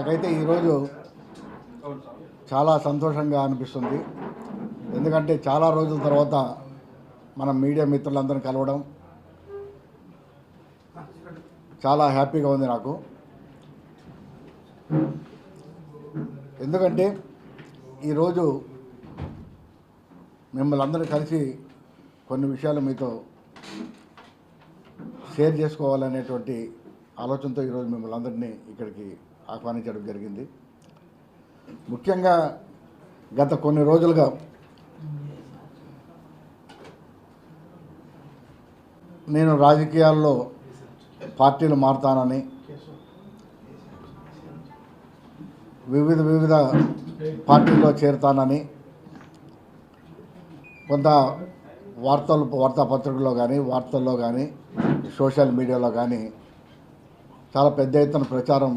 నాకైతే ఈరోజు చాలా సంతోషంగా అనిపిస్తుంది. ఎందుకంటే చాలా రోజుల తర్వాత మనం మీడియా మిత్రులందరిని కలవడం చాలా హ్యాపీగా ఉంది నాకు. ఎందుకంటే ఈరోజు మిమ్మల్ని అందరూ కలిసి కొన్ని విషయాలు మీతో షేర్ చేసుకోవాలనేటువంటి ఆలోచనతో ఈరోజు మిమ్మల్ని అందరినీ ఇక్కడికి ఆహ్వానించడం జరిగింది. ముఖ్యంగా గత కొన్ని రోజులుగా నేను రాజకీయాల్లో పార్టీలు మారుతానని వివిధ వివిధ పార్టీల్లో చేరుతానని కొంత వార్తలు వార్తాపత్రికల్లో కానీ వార్తల్లో కానీ సోషల్ మీడియాలో కానీ చాలా పెద్ద ఎత్తున ప్రచారం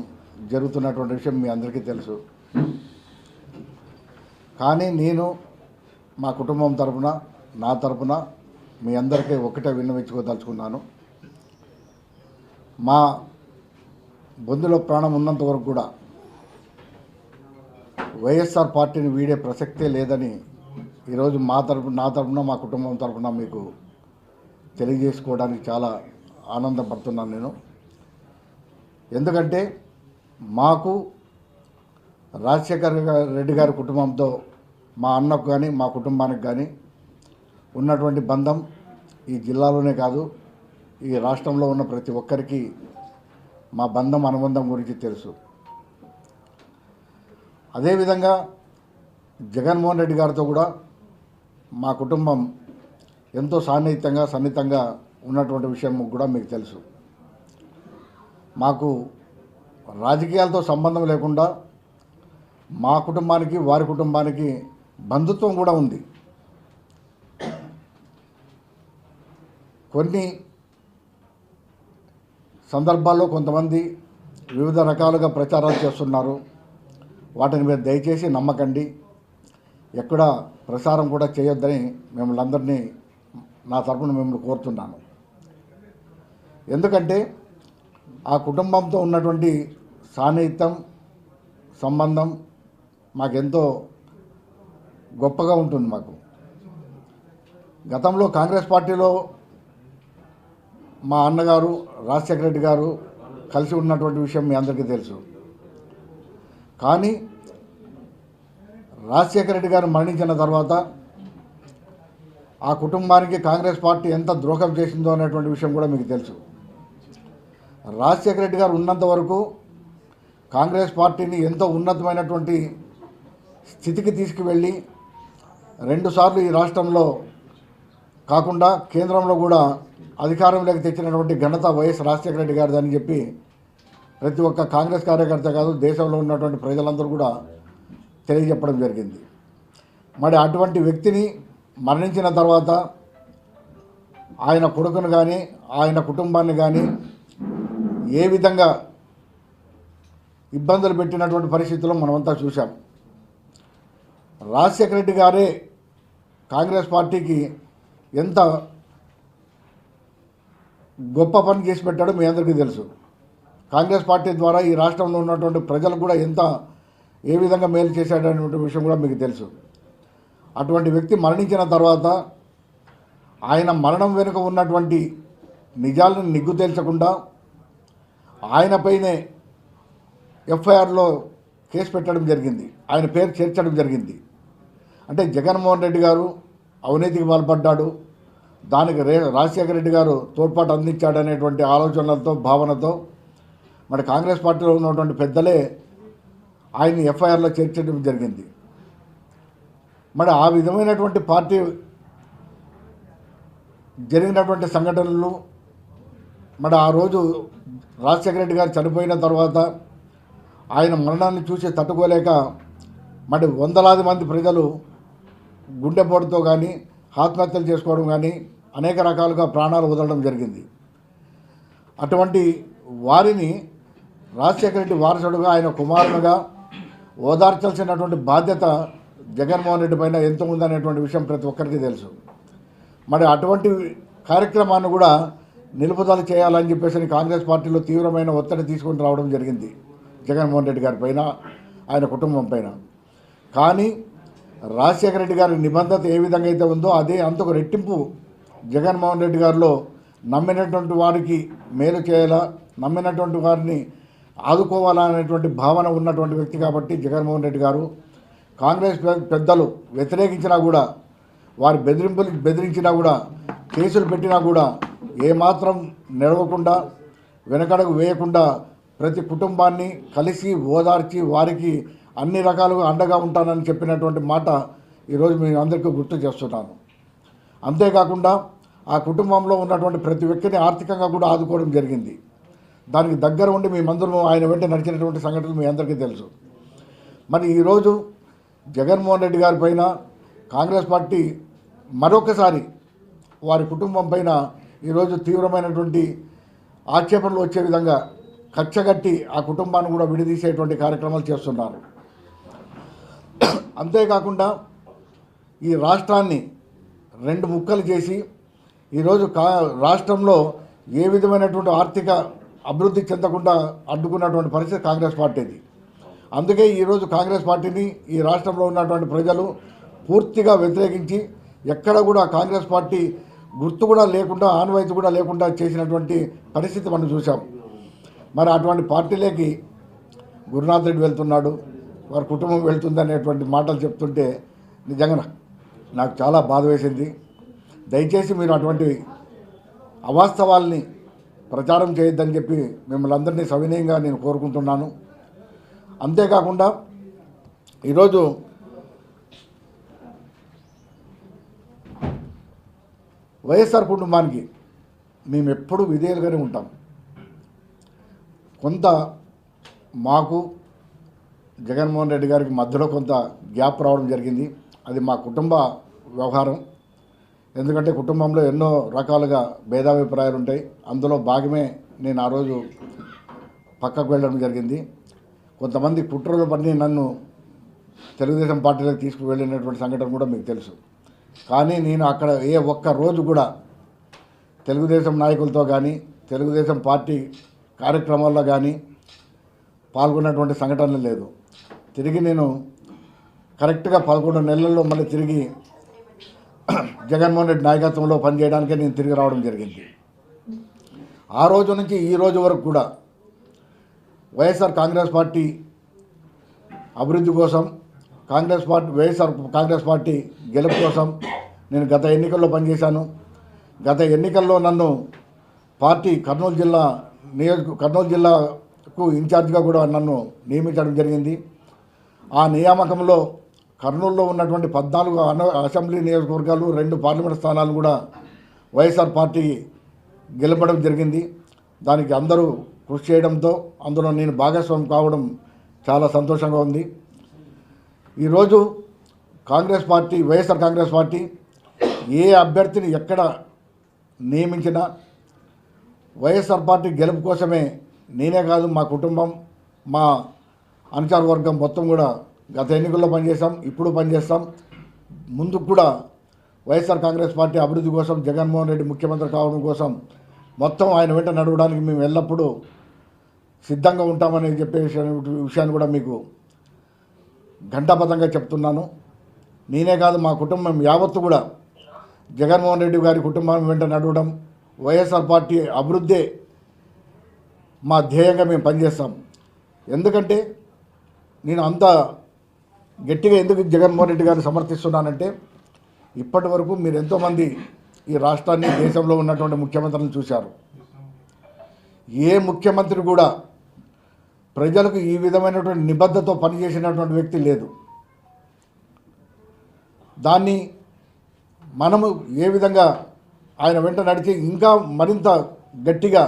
జరుగుతున్నటువంటి విషయం మీ అందరికీ తెలుసు. కానీ నేను మా కుటుంబం తరపున నా తరపున మీ అందరికీ ఒకటే విన్నవించుకోదలుచుకున్నాను. మా బొందులో ప్రాణం ఉన్నంత వరకు కూడా వైఎస్ఆర్ పార్టీని వీడే ప్రసక్తే లేదని ఈరోజు మా తరపు నా తరపున మా కుటుంబం తరపున మీకు తెలియజేసుకోవడానికి చాలా ఆనందపడుతున్నాను నేను. ఎందుకంటే మాకు రాజశేఖర్ రెడ్డి గారి కుటుంబంతో మా అన్నకు కానీ మా కుటుంబానికి కానీ ఉన్నటువంటి బంధం ఈ జిల్లాలోనే కాదు ఈ రాష్ట్రంలో ఉన్న ప్రతి ఒక్కరికి మా బంధం అనుబంధం గురించి తెలుసు. అదేవిధంగా జగన్మోహన్ రెడ్డి గారితో కూడా మా కుటుంబం ఎంతో సాన్నిహిత్యంగా సన్నిహితంగా ఉన్నటువంటి విషయం కూడా మీకు తెలుసు. మాకు రాజకీయాలతో సంబంధం లేకుండా మా కుటుంబానికి వారి కుటుంబానికి బంధుత్వం కూడా ఉంది. కొన్ని సందర్భాల్లో కొంతమంది వివిధ రకాలుగా ప్రచారాలు చేస్తున్నారు. వాటిని మీరు దయచేసి నమ్మకండి. ఎక్కడ ప్రసారం కూడా చేయొద్దని మిమ్మల్ని అందరినీ నా తరపున మిమ్మల్ని కోరుతున్నాను. ఎందుకంటే ఆ కుటుంబంతో ఉన్నటువంటి సాన్నిహిత్యం సంబంధం మాకెంతో గొప్పగా ఉంటుంది మాకు. గతంలో కాంగ్రెస్ పార్టీలో మా అన్నగారు రాజశేఖర రెడ్డి గారు కలిసి ఉన్నటువంటి విషయం మీ అందరికీ తెలుసు. కానీ రాజశేఖర రెడ్డి గారు మరణించిన తర్వాత ఆ కుటుంబానికి కాంగ్రెస్ పార్టీ ఎంత ద్రోహం చేసిందో అనేటువంటి విషయం కూడా మీకు తెలుసు. రాజశేఖర రెడ్డి గారు ఉన్నంత వరకు కాంగ్రెస్ పార్టీని ఎంతో ఉన్నతమైనటువంటి స్థితికి తీసుకువెళ్ళి రెండుసార్లు ఈ రాష్ట్రంలో కాకుండా కేంద్రంలో కూడా అధికారంలోకి తెచ్చినటువంటి ఘనత వైఎస్ రాజశేఖర రెడ్డి గారిది అని చెప్పి ప్రతి ఒక్క కాంగ్రెస్ కార్యకర్త కాదు దేశంలో ఉన్నటువంటి ప్రజలందరూ కూడా తెలియజెప్పడం జరిగింది. మరి అటువంటి వ్యక్తిని మరణించిన తర్వాత ఆయన కొడుకును కానీ ఆయన కుటుంబాన్ని కానీ ఏ విధంగా ఇబ్బందులు పెట్టినటువంటి పరిస్థితుల్లో మనమంతా చూసాం రాజశేఖర రెడ్డి గారే కాంగ్రెస్ పార్టీకి ఎంత గొప్ప పని చేసి పెట్టాడో మీ అందరికీ తెలుసు. కాంగ్రెస్ పార్టీ ద్వారా ఈ రాష్ట్రంలో ఉన్నటువంటి ప్రజలకు కూడా ఎంత ఏ విధంగా మేలు చేశాడనేటువంటి విషయం కూడా మీకు తెలుసు. అటువంటి వ్యక్తి మరణించిన తర్వాత ఆయన మరణం వెనుక ఉన్నటువంటి నిజాలను నిగ్గు తేల్చకుండా ఆయనపైనే ఎఫ్ఐఆర్లో కేసు పెట్టడం జరిగింది. ఆయన పేరు చేర్చడం జరిగింది. అంటే జగన్మోహన్ రెడ్డి గారు అవినీతికి పాల్పడ్డాడు. దానికి రే రాజశేఖర రెడ్డి గారు తోడ్పాటు అందించాడనేటువంటి ఆలోచనలతో భావనతో మరి కాంగ్రెస్ పార్టీలో ఉన్నటువంటి పెద్దలే ఆయన్ని ఎఫ్ఐఆర్లో చేర్చడం జరిగింది. మరి ఆ విధమైనటువంటి పార్టీ జరిగినటువంటి సంఘటనలు మరి ఆ రోజు రాజశేఖర రెడ్డి గారు చనిపోయిన తర్వాత ఆయన మరణాన్ని చూసి తట్టుకోలేక మరి వందలాది మంది ప్రజలు గుండెపోటుతో కానీ ఆత్మహత్యలు చేసుకోవడం కానీ అనేక రకాలుగా ప్రాణాలు వదలడం జరిగింది. అటువంటి వారిని రాజశేఖర రెడ్డి వారసుడుగా ఆయన కుమారునిగా ఓదార్చాల్సినటువంటి బాధ్యత జగన్మోహన్ రెడ్డి పైన ఎంత ఉందనేటువంటి విషయం ప్రతి ఒక్కరికి తెలుసు. మరి అటువంటి కార్యక్రమాన్ని కూడా నిలుపుదల చేయాలని చెప్పేసి కాంగ్రెస్ పార్టీలో తీవ్రమైన ఒత్తిడి తీసుకొని రావడం జరిగింది. జగన్మోహన్ రెడ్డి గారి పైన ఆయన కుటుంబం పైన. కానీ రాజశేఖర రెడ్డి గారి నిబంధత ఏ విధంగా అయితే ఉందో అదే అంతకు రెట్టింపు జగన్మోహన్ రెడ్డి గారిలో నమ్మినటువంటి వారికి మేలు చేయాలా నమ్మినటువంటి వారిని ఆదుకోవాలా అనేటువంటి భావన ఉన్నటువంటి వ్యక్తి కాబట్టి జగన్మోహన్ రెడ్డి గారు. కాంగ్రెస్ పెద్దలు వ్యతిరేకించినా కూడా వారి బెదిరింపులు బెదిరించినా కూడా కేసులు పెట్టినా కూడా ఏమాత్రం నిలవకుండా వెనకడుగు వేయకుండా ప్రతి కుటుంబాన్ని కలిసి ఓదార్చి వారికి అన్ని రకాలుగా అండగా ఉంటానని చెప్పినటువంటి మాట ఈరోజు మీ అందరికీ గుర్తు చేస్తున్నాను. అంతేకాకుండా ఆ కుటుంబంలో ఉన్నటువంటి ప్రతి వ్యక్తిని ఆర్థికంగా కూడా ఆదుకోవడం జరిగింది. దానికి దగ్గర ఉండి మీ మందరం ఆయన వెంట నడిచినటువంటి సంఘటనలు మీ అందరికీ తెలుసు. మరి ఈరోజు జగన్మోహన్ రెడ్డి గారి పైన కాంగ్రెస్ పార్టీ మరొకసారి వారి కుటుంబం పైన ఈరోజు తీవ్రమైనటువంటి ఆక్షేపణలు వచ్చే విధంగా కచ్చగట్టి ఆ కుటుంబాన్ని కూడా విడదీసేటువంటి కార్యక్రమాలు చేస్తున్నారు. అంతేకాకుండా ఈ రాష్ట్రాన్ని రెండు ముక్కలు చేసి ఈరోజు కా రాష్ట్రంలో ఏ విధమైనటువంటి ఆర్థిక అభివృద్ధి చెందకుండా అడ్డుకున్నటువంటి పరిస్థితి కాంగ్రెస్ పార్టీది. అందుకే ఈరోజు కాంగ్రెస్ పార్టీని ఈ రాష్ట్రంలో ఉన్నటువంటి ప్రజలు పూర్తిగా వ్యతిరేకించి ఎక్కడ కూడా కాంగ్రెస్ పార్టీ గుర్తు కూడా లేకుండా ఆన్వాయితీ కూడా లేకుండా చేసినటువంటి పరిస్థితి మనం చూసాం మరి అటువంటి పార్టీలోకి గురునాథ్ రెడ్డి వెళ్తున్నాడు వారి కుటుంబం వెళ్తుంది అనేటువంటి మాటలు చెప్తుంటే నిజంగా నాకు చాలా బాధ వేసింది. దయచేసి మీరు అటువంటి అవాస్తవాల్ని ప్రచారం చేయొద్దని చెప్పి మిమ్మల్ని అందరినీ సవినయంగా నేను కోరుకుంటున్నాను. అంతేకాకుండా ఈరోజు వైఎస్ఆర్ కుటుంబానికి మేము ఎప్పుడూ విధేయులుగానే ఉంటాం. కొంత మాకు జగన్మోహన్ రెడ్డి గారికి మధ్యలో కొంత గ్యాప్ రావడం జరిగింది. అది మా కుటుంబ వ్యవహారం. ఎందుకంటే కుటుంబంలో ఎన్నో రకాలుగా భేదాభిప్రాయాలు ఉంటాయి. అందులో భాగమే నేను ఆ రోజు పక్కకు వెళ్ళడం జరిగింది. కొంతమంది కుట్రలు పని నన్ను తెలుగుదేశం పార్టీలోకి తీసుకువెళ్ళినటువంటి సంఘటన కూడా మీకు తెలుసు. కానీ నేను అక్కడ ఏ ఒక్క రోజు కూడా తెలుగుదేశం నాయకులతో కానీ తెలుగుదేశం పార్టీ కార్యక్రమాల్లో కానీ పాల్గొన్నటువంటి సంఘటనలు లేదు. తిరిగి నేను కరెక్ట్గా పదకొండు నెలల్లో మళ్ళీ తిరిగి జగన్మోహన్ రెడ్డి నాయకత్వంలో పనిచేయడానికే నేను తిరిగి రావడం జరిగింది. ఆ రోజు నుంచి ఈ రోజు వరకు కూడా వైఎస్ఆర్ కాంగ్రెస్ పార్టీ అభివృద్ధి కోసం Congress party YSR Congress party గెలుపు కోసం నేను గత ఎన్నికల్లో పనిచేశాను. గత ఎన్నికల్లో నన్ను పార్టీ కర్నూలు జిల్లా నియోజక కర్నూలు జిల్లాకు ఇన్ఛార్జ్గా కూడా నన్ను నియమించడం జరిగింది. ఆ నియామకంలో కర్నూలులో ఉన్నటువంటి పద్నాలుగు అసెంబ్లీ నియోజకవర్గాలు రెండు పార్లమెంట్ స్థానాలు కూడా వైఎస్ఆర్ పార్టీ గెలపడం జరిగింది. దానికి అందరూ కృషి చేయడంతో అందులో నేను భాగస్వామి కావడం చాలా సంతోషంగా ఉంది. ఈరోజు Congress party YSR Congress party ఏ అభ్యర్థిని ఎక్కడ నియమించినా వైఎస్ఆర్ పార్టీ గెలుపు కోసమే నేనే కాదు మా కుటుంబం మా అనుచార వర్గం మొత్తం కూడా గత ఎన్నికల్లో పనిచేస్తాం ఇప్పుడు పనిచేస్తాం. ముందుకు కూడా వైఎస్ఆర్ కాంగ్రెస్ పార్టీ అభివృద్ధి కోసం జగన్మోహన్ రెడ్డి ముఖ్యమంత్రి కావడం కోసం మొత్తం ఆయన వెంట నడవడానికి మేము ఎల్లప్పుడూ సిద్ధంగా ఉంటామని చెప్పే విషయాన్ని కూడా మీకు ఘంటాపథంగా చెప్తున్నాను. నేనే కాదు మా కుటుంబం యావత్తు కూడా జగన్మోహన్ రెడ్డి గారి కుటుంబం వెంట నడవడం వైఎస్ఆర్ పార్టీ అభివృద్ధే మా ధ్యేయంగా మేము పనిచేస్తాం. ఎందుకంటే నేను అంత గట్టిగా ఎందుకు జగన్మోహన్ రెడ్డి గారిని సమర్థిస్తున్నానంటే ఇప్పటి వరకు మీరు ఎంతోమంది ఈ రాష్ట్రాన్ని దేశంలో ఉన్నటువంటి ముఖ్యమంత్రులను చూశారు. ఏ ముఖ్యమంత్రి కూడా ప్రజలకు ఈ విధమైనటువంటి నిబద్ధతో పనిచేసినటువంటి వ్యక్తి లేదు. దాన్ని మనము ఏ విధంగా ఆయన వెంట నడిచి ఇంకా మరింత గట్టిగా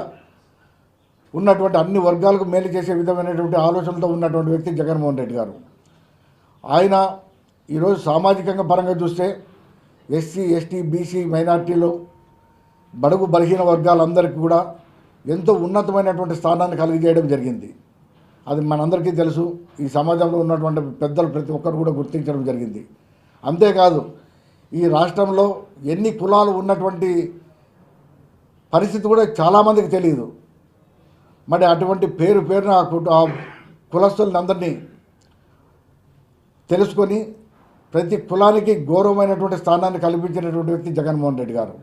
ఉన్నటువంటి అన్ని వర్గాలకు మేలు చేసే విధమైనటువంటి ఆలోచనలతో ఉన్నటువంటి వ్యక్తి జగన్మోహన్ రెడ్డి గారు. ఆయన ఈరోజు సామాజికంగా పరంగా చూస్తే ఎస్సీ ఎస్టీ బీసీ మైనార్టీలు బడుగు బలహీన వర్గాలందరికీ కూడా ఎంతో ఉన్నతమైనటువంటి స్థానాన్ని కలిగజేయడం జరిగింది. అది మనందరికీ తెలుసు. ఈ సమాజంలో ఉన్నటువంటి పెద్దలు ప్రతి ఒక్కరు కూడా గుర్తించడం జరిగింది. అంతేకాదు ఈ రాష్ట్రంలో ఎన్ని కులాలు ఉన్నటువంటి పరిస్థితి కూడా చాలామందికి తెలియదు మరి అటువంటి పేరు పేరున ఆ కుట- ఆ కులస్తులందరినీ తెలుసుకొని ప్రతి కులానికి గౌరవమైనటువంటి స్థానాన్ని కల్పించినటువంటి వ్యక్తి జగన్మోహన్ రెడ్డి గారు.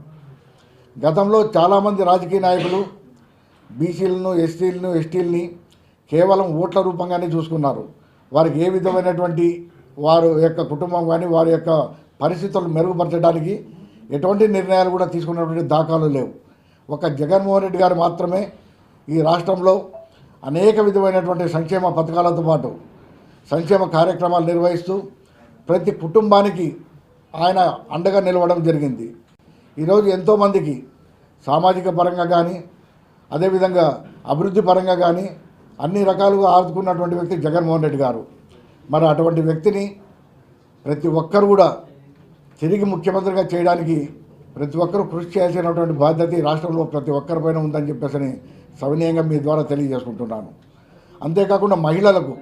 గతంలో చాలామంది రాజకీయ నాయకులు బీసీలను ఎస్టీలను ఎస్టీలని కేవలం ఓట్ల రూపంగానే చూసుకున్నారు. వారికి ఏ విధమైనటువంటి వారి యొక్క కుటుంబం కానీ వారి యొక్క పరిస్థితులు మెరుగుపరచడానికి ఎటువంటి నిర్ణయాలు కూడా తీసుకున్నటువంటి దాఖలు లేవు. ఒక జగన్మోహన్ రెడ్డి గారు మాత్రమే ఈ రాష్ట్రంలో అనేక విధమైనటువంటి సంక్షేమ పథకాలతో పాటు సంక్షేమ కార్యక్రమాలు నిర్వహిస్తూ ప్రతి కుటుంబానికి ఆయన అండగా నిలవడం జరిగింది. ఈరోజు ఎంతోమందికి సామాజిక పరంగా కానీ అదేవిధంగా అభివృద్ధి పరంగా కానీ అన్ని రకాలుగా ఆదుకున్నటువంటి వ్యక్తి జగన్మోహన్ రెడ్డి గారు. మరి అటువంటి వ్యక్తిని ప్రతి ఒక్కరు కూడా తిరిగి ముఖ్యమంత్రిగా చేయడానికి ప్రతి ఒక్కరూ కృషి చేయాల్సినటువంటి బాధ్యత ఈ రాష్ట్రంలో ప్రతి ఒక్కరిపైన ఉందని చెప్పేసి సవినయంగా మీ ద్వారా తెలియజేసుకుంటున్నాను. అంతేకాకుండా మహిళలకు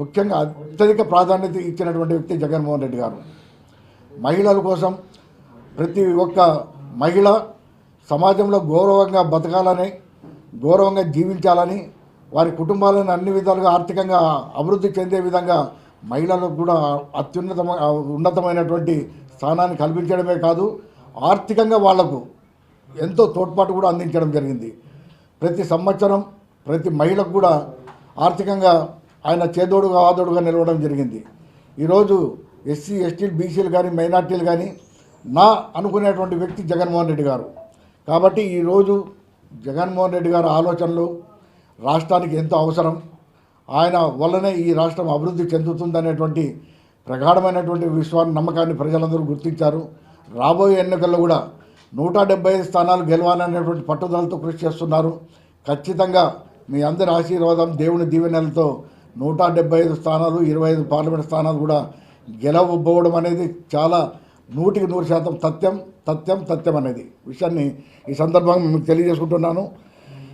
ముఖ్యంగా అత్యధిక ప్రాధాన్యత ఇచ్చినటువంటి వ్యక్తి జగన్మోహన్ రెడ్డి గారు. మహిళల కోసం ప్రతి ఒక్క మహిళ సమాజంలో గౌరవంగా బతకాలని గౌరవంగా జీవించాలని వారి కుటుంబాలను అన్ని విధాలుగా ఆర్థికంగా అభివృద్ధి చెందే విధంగా మహిళలకు కూడా అత్యున్నతమ ఉన్నతమైనటువంటి స్థానాన్ని కల్పించడమే కాదు ఆర్థికంగా వాళ్ళకు ఎంతో తోడ్పాటు కూడా అందించడం జరిగింది. ప్రతి సంవత్సరం ప్రతి మహిళకు కూడా ఆర్థికంగా ఆయన చేదోడుగా ఆదోడుగా నిలవడం జరిగింది. ఈరోజు ఎస్సీ ఎస్టీలు బీసీలు కానీ మైనార్టీలు కానీ నా అనుకునేటువంటి వ్యక్తి జగన్మోహన్ రెడ్డి గారు. కాబట్టి ఈరోజు జగన్మోహన్ రెడ్డి గారు ఆలోచనలు రాష్ట్రానికి ఎంతో అవసరం. ఆయన వల్లనే ఈ రాష్ట్రం అభివృద్ధి చెందుతుందనేటువంటి ప్రగాఢమైనటువంటి విశ్వాన్ని నమ్మకాన్ని ప్రజలందరూ గుర్తించారు. రాబోయే ఎన్నికల్లో కూడా నూట డెబ్బై ఐదు స్థానాలు గెలవాలనేటువంటి పట్టుదలతో కృషి చేస్తున్నారు. ఖచ్చితంగా మీ అందరి ఆశీర్వాదం దేవుని దీవెనలతో నూట డెబ్బై ఐదు స్థానాలు ఇరవై ఐదు పార్లమెంట్ స్థానాలు కూడా గెలవబోవడం అనేది చాలా నూటికి నూరు శాతం తథ్యం తథ్యం తథ్యం అనేది విషయాన్ని ఈ సందర్భంగా మీకు తెలియజేసుకుంటున్నాను.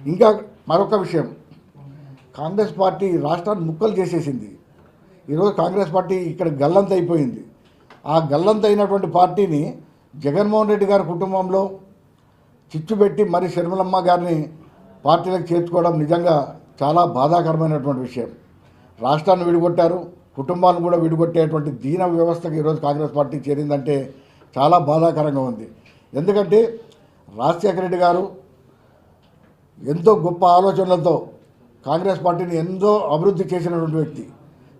ఇంకా మరొక విషయం. కాంగ్రెస్ పార్టీ రాష్ట్రాన్ని ముక్కలు చేసేసింది. ఈరోజు కాంగ్రెస్ పార్టీ ఇక్కడ గల్లంత అయిపోయింది ఆ గల్లంత అయినటువంటి పార్టీని జగన్మోహన్ రెడ్డి గారి కుటుంబంలో చిచ్చు పెట్టి మరి శర్మలమ్మ గారిని పార్టీలకు చేర్చుకోవడం నిజంగా చాలా బాధాకరమైనటువంటి విషయం. రాష్ట్రాన్ని విడిగొట్టారు కుటుంబాలను కూడా విడిగొట్టేటువంటి దీన వ్యవస్థకు ఈరోజు కాంగ్రెస్ పార్టీ చేరిందంటే చాలా బాధాకరంగా ఉంది. ఎందుకంటే రాజశేఖర రెడ్డి గారు ఎంతో గొప్ప ఆలోచనలతో కాంగ్రెస్ పార్టీని ఎంతో అభివృద్ధి చేసినటువంటి వ్యక్తి.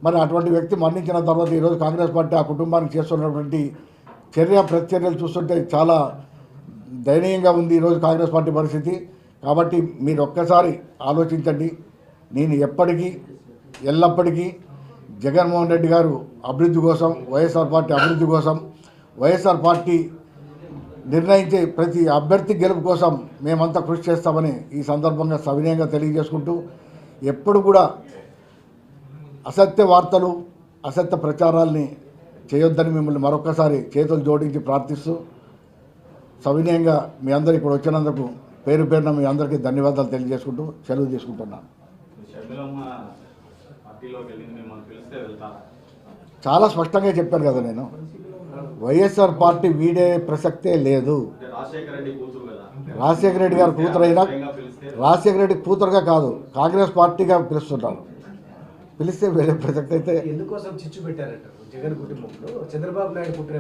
మరి అటువంటి వ్యక్తి మరణించిన తర్వాత ఈరోజు కాంగ్రెస్ పార్టీ ఆ కుటుంబానికి చేస్తున్నటువంటి చర్య ప్రతిచర్యలు చూస్తుంటే చాలా దయనీయంగా ఉంది ఈరోజు కాంగ్రెస్ పార్టీ పరిస్థితి. కాబట్టి మీరు ఒక్కసారి ఆలోచించండి. నేను ఎప్పటికీ ఎల్లప్పటికీ జగన్మోహన్ రెడ్డి గారు అభివృద్ధి కోసం వైఎస్ఆర్ పార్టీ అభివృద్ధి కోసం వైఎస్ఆర్ పార్టీ నిర్ణయించే ప్రతి అభ్యర్థి గెలుపు కోసం మేమంతా కృషి చేస్తామని ఈ సందర్భంగా సవినయంగా తెలియజేసుకుంటూ ఎప్పుడు కూడా అసత్య వార్తలు అసత్య ప్రచారాల్ని చేయొద్దని మిమ్మల్ని మరొకసారి చేతులు జోడించి ప్రార్థిస్తూ సవినయంగా మీ అందరు ఇక్కడ వచ్చినందుకు పేరు పేరున మీ అందరికీ ధన్యవాదాలు తెలియజేసుకుంటూ సెలవు తీసుకుంటున్నాను. చాలా స్పష్టంగా చెప్పాను కదా నేను. వైఎస్ఆర్ పార్టీ వీడే ప్రసక్తే లేదు. అంటే రాజశేఖర రెడ్డి గారు కూతురైనా రాజశేఖర రెడ్డి కూతురుగా కాదు కాంగ్రెస్ పార్టీగా పిలుస్తుంటారు. పిలిస్తే వేరే ప్రసక్తి అయితే ఎందుకోసం చిచ్చు పెట్టారంట? జగన్ కుటుంబంలో చంద్రబాబు నాయుడు కుట్ర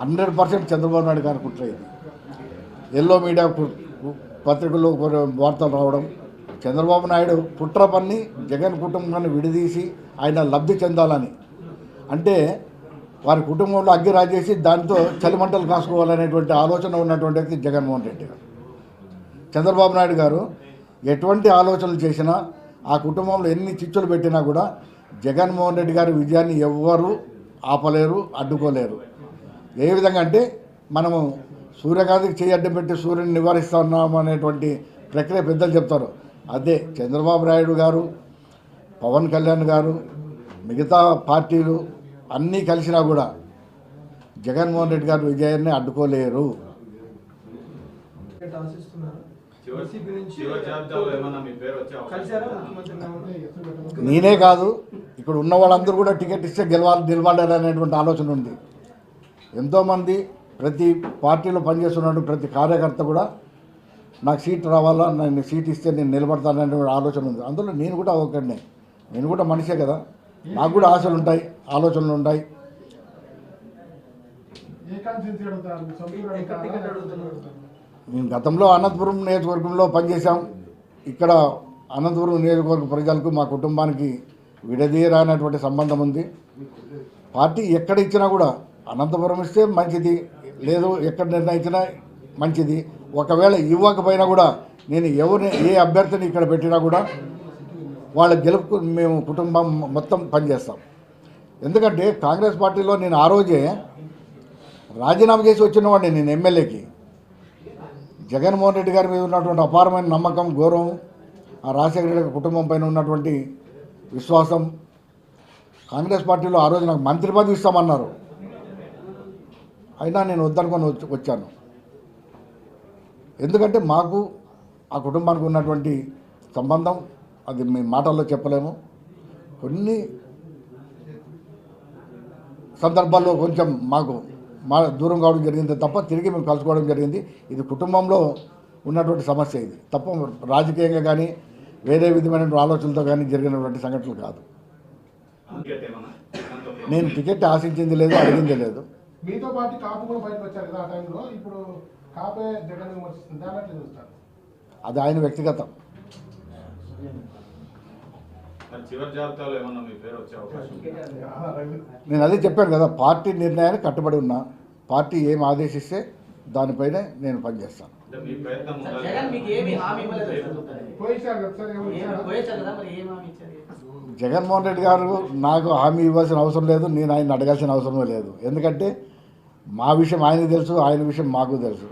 హండ్రెడ్ పర్సెంట్ చంద్రబాబు నాయుడు గారు కుట్ర ఇది. ఎల్లో మీడియా పత్రికల్లో కొన్ని వార్తలు రావడం చంద్రబాబు నాయుడు కుట్ర పన్ని జగన్ కుటుంబాన్ని విడదీసి ఆయన లబ్ధి చెందాలని. అంటే వారి కుటుంబంలో అగ్గి రాజేసి దాంతో చలిమంటలు కాసుకోవాలనేటువంటి ఆలోచన ఉన్నటువంటి వ్యక్తి జగన్మోహన్ రెడ్డి గారు. చంద్రబాబు నాయుడు గారు ఎటువంటి ఆలోచనలు చేసినా ఆ కుటుంబంలో ఎన్ని చిచ్చులు పెట్టినా కూడా జగన్మోహన్ రెడ్డి గారి విజయాన్ని ఎవ్వరూ ఆపలేరు అడ్డుకోలేరు. ఏ విధంగా అంటే మనము సూర్యకాంతికి చేయి అడ్డం పెట్టి సూర్యుని నివారిస్తున్నాము అనేటువంటి ప్రక్రియ పెద్దలు చెప్తారు. అదే చంద్రబాబు నాయుడు గారు పవన్ కళ్యాణ్ గారు మిగతా పార్టీలు అన్నీ కలిసినా కూడా జగన్మోహన్ రెడ్డి గారి విజయాన్ని అడ్డుకోలేరు. నేనే కాదు ఇక్కడ ఉన్న వాళ్ళందరూ కూడా టికెట్ ఇస్తే గెలవాలి నిలబడాలి అనేటువంటి ఆలోచన ఉంది. ఎంతోమంది ప్రతి పార్టీలో పనిచేస్తున్న ప్రతి కార్యకర్త కూడా నాకు సీట్ రావాలా నేను సీట్ ఇస్తే నేను నిలబడతాననే ఆలోచన ఉంది. అందులో నేను కూడా ఒకడినే నేను కూడా మనిషే కదా. నాకు కూడా ఆశలు ఉంటాయి ఆలోచనలు? అడుగుతున్నారు? మేము గతంలో అనంతపురం నియోజకవర్గంలో పనిచేశాం. ఇక్కడ అనంతపురం నియోజకవర్గ ప్రజలకు మా కుటుంబానికి విడదీయరానటువంటి సంబంధం ఉంది. పార్టీ ఎక్కడ ఇచ్చినా కూడా అనంతపురం ఇస్తే మంచిది. లేదు ఎక్కడ నిర్ణయించినా మంచిది. ఒకవేళ ఇవ్వకపోయినా కూడా నేను ఎవరిని ఏ అభ్యర్థిని ఇక్కడ పెట్టినా కూడా వాళ్ళ గెలుపుకు మేము కుటుంబం మొత్తం పనిచేస్తాం. ఎందుకంటే కాంగ్రెస్ పార్టీలో నేను ఆ రోజే రాజీనామా చేసి వచ్చినవాడిని నేను ఎమ్మెల్యేకి. జగన్మోహన్ రెడ్డి గారి మీద ఉన్నటువంటి అపారమైన నమ్మకం గౌరవం ఆ రాజశేఖర రెడ్డి కుటుంబం పైన ఉన్నటువంటి విశ్వాసం. కాంగ్రెస్ పార్టీలో ఆ రోజు నాకు మంత్రి పదవి ఇస్తామన్నారు. అయినా నేను వద్దనుకొని వచ్చి వచ్చాను. ఎందుకంటే మాకు ఆ కుటుంబానికి ఉన్నటువంటి సంబంధం అది మీ మాటల్లో చెప్పలేము. కొన్ని సందర్భాల్లో కొంచెం మాకు మా దూరం కావడం జరిగింది తప్ప తిరిగి మేము కలుసుకోవడం జరిగింది. ఇది కుటుంబంలో ఉన్నటువంటి సమస్య ఇది. తప్ప రాజకీయంగా కానీ వేరే విధమైన ఆలోచనలతో కానీ జరిగినటువంటి సంఘటనలు కాదు. నేను టికెట్ ఆశించింది లేదు అడిగింది లేదు. మీతో పాటు కాపు కూడా బయటకు వచ్చారు కదా ఆ టైంలో. ఇప్పుడు కాపే జగన్ విమర్శిస్తుంది. దాని ఎట్లా చూస్తారు. అది ఆయన వ్యక్తిగతం. నేను అదే చెప్పాను కదా పార్టీ నిర్ణయానికి కట్టుబడి ఉన్నా పార్టీ ఏం ఆదేశిస్తే దానిపైనే నేను పనిచేస్తాను. జగన్మోహన్ రెడ్డి గారు నాకు హామీ ఇవ్వాల్సిన అవసరం లేదు నేను ఆయన అడగాల్సిన అవసరమే లేదు. ఎందుకంటే మా విషయం ఆయనకు తెలుసు ఆయన విషయం మాకు తెలుసు.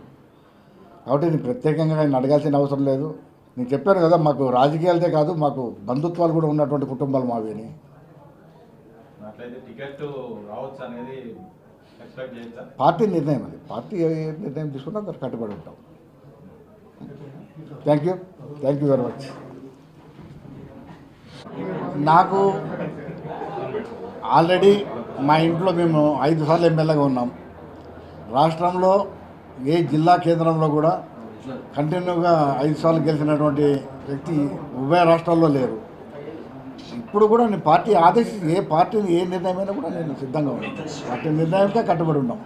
కాబట్టి నేను ప్రత్యేకంగా ఆయన అడగాల్సిన అవసరం లేదు. నేను చెప్పాను కదా మాకు రాజకీయాలతే కాదు మాకు బంధుత్వాలు కూడా ఉన్నటువంటి కుటుంబాలు మావి అని. పార్టీ నిర్ణయం అది. పార్టీ నిర్ణయం తీసుకున్నా దానికి కట్టుబడి ఉంటాం. Thank you thank you very much నాకు ఆల్రెడీ మా ఇంట్లో మేము ఐదు సార్లు ఎమ్మెల్యేగా ఉన్నాం. రాష్ట్రంలో ఏ జిల్లా కేంద్రంలో కూడా కంటిన్యూగా ఐదు సార్లు గెలిచినటువంటి వ్యక్తి ఉభయ రాష్ట్రాల్లో లేరు. ఇప్పుడు కూడా నేను పార్టీ ఆదేశించి ఏ పార్టీని ఏ నిర్ణయమైనా కూడా నేను సిద్ధంగా ఉన్నాను. పార్టీ నిర్ణయంతో కట్టుబడి ఉన్నాం.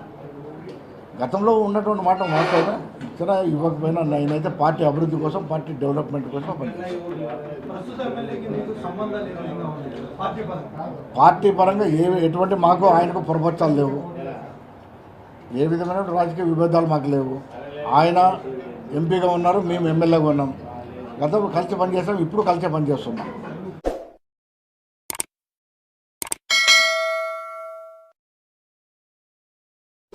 గతంలో ఉన్నటువంటి మాట వాస్తవమే ఇచ్చిన ఇవ్వకపోయినా నేనైతే పార్టీ అభివృద్ధి కోసం పార్టీ డెవలప్మెంట్ కోసం పనిచేస్తాను. పార్టీ పరంగా పార్టీ పరంగా ఏ ఎటువంటి మాకు ఆయనకు పొరపచ్చాలు లేవు. ఏ విధమైన రాజకీయ విభేదాలు మాకు లేవు. ఆయన ఎంపీగా ఉన్నారు మేము ఎమ్మెల్యేగా ఉన్నాం. గతంలో కలిసి పనిచేస్తాం ఇప్పుడు కలిసి పనిచేస్తున్నాం.